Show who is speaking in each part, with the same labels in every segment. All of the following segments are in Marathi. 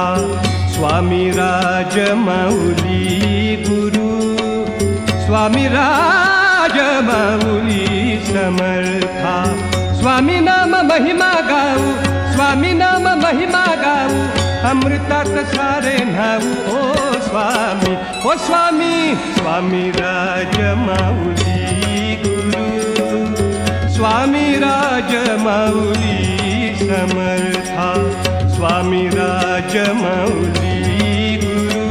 Speaker 1: स्वामी राजमौली गुरु स्वामी राजमौली समर्था स्वामी नाम महिमा गाऊ स्वामी नाम महिमा गाऊ अमृतात सारे नाऊ ओ स्वामी ओ स्वामी स्वामी राजमौली गुरु स्वामी राजमौली समर्था स्वामी राजमौली गुरु।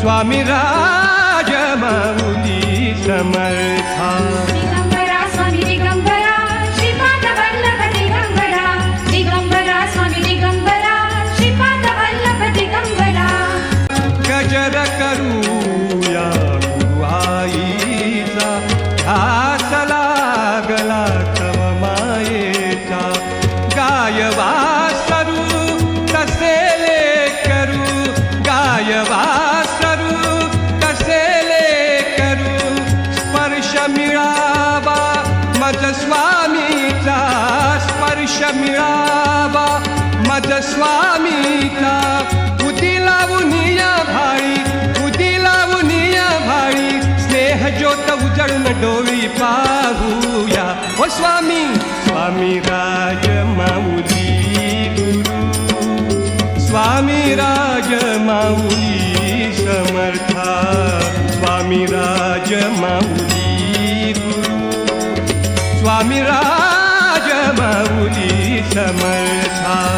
Speaker 1: स्वामी राजमौली समर्था स्वामीचा स्पर्श मिळावा. मज स्वामीचा उदी लावून या भाळी उदी लावून या भाळी. स्नेह ज्योत उजळून डोळी पाहूया. ओ स्वामी. स्वामी राज माऊली गुरु. स्वामी राज माऊली समर्था. स्वामी राज माऊली स्वामी राजमौली समर्था।